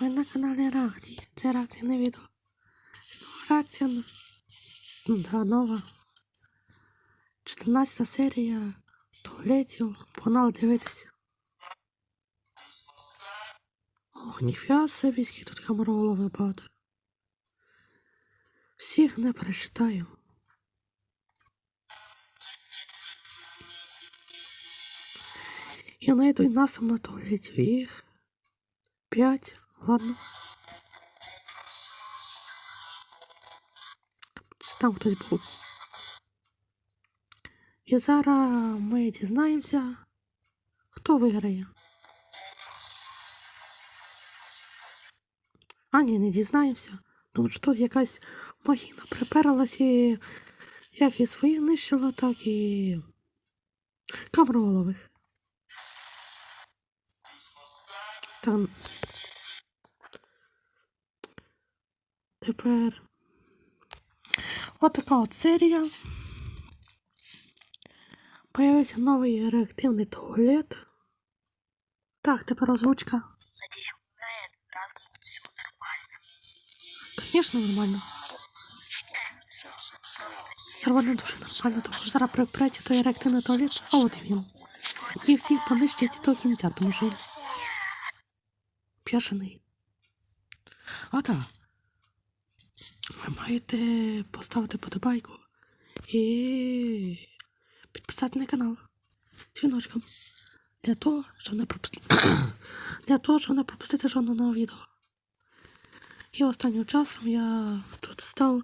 Ви на каналі Реакції. Це реакція на відео. Реакція на нова. 14 серія туалетів. Погнали дивитися. Ох, ніфіга собі, скільки тут камероголови багато. Всіх не перечитаю. І знайду і нас на туалеті. Їх п'ять. Ладно. Там хтось був. І зараз ми дізнаємося, хто виграє. А, ні, не дізнаємося. Ну, що тут якась махіна приперлась і як і свої знищила, так і камролових. Там. Тепер. От от серія. Появився новий реактивний туалет. Так, тепер озвучка. Звісно, нормально. Все не дуже нормально, тому що зараз припреться той реактивний туалет, а от і він. І всіх понищить до кінця, тому що він бешений. А так. Ви маєте поставити подобайку і підписати на канал дзвіночком. Для того, щоб не пропустити. Для того, щоб не пропустити жодного нового відео. І останнім часом я тут став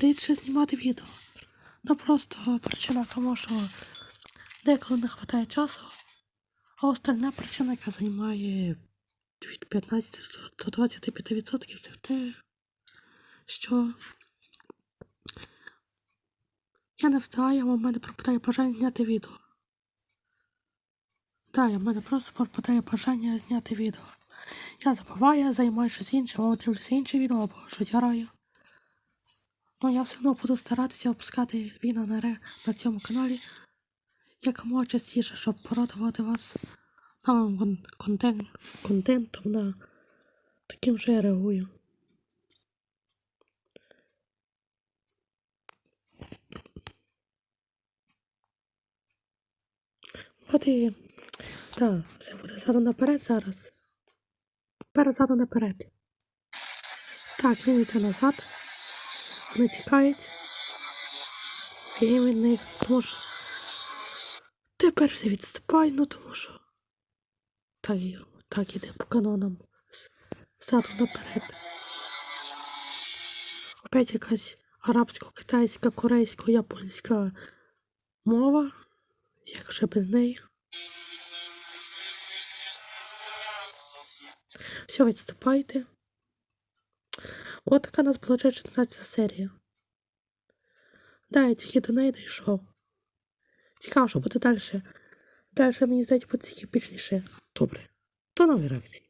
рідше знімати відео. Ну просто причина тому, що деколи не вистачає часу, а остальна причина, яка займає від 15 до 25% це те, що я не встигаю, в мене пропадає бажання зняти відео. Так, в мене просто пропадає бажання зняти відео. Я забуваю, я займаюся щось іншим, або дивлюся інше відео, або щось граю. Ну я все одно буду старатися випускати відео на, ре... на цьому каналі якомога частіше, щоб порадувати вас новим кон- контент... контентом на таким, що я реагую. От і так, все буде задом наперед зараз. Перед задом наперед. Так, він йде назад. Вони тікають. І він від тому що. Тепер все відступай, ну тому що. Так, так іде по канонам. Задом наперед. Опять якась арабсько-китайська, корейсько-японська мова. Як же без неї? Все, відступайте. От така нас була 16 серія. Да, я тільки до неї дійшов. Цікаво, що буде далі. Далі мені здається буде тільки більше. Добре. До нової реакції.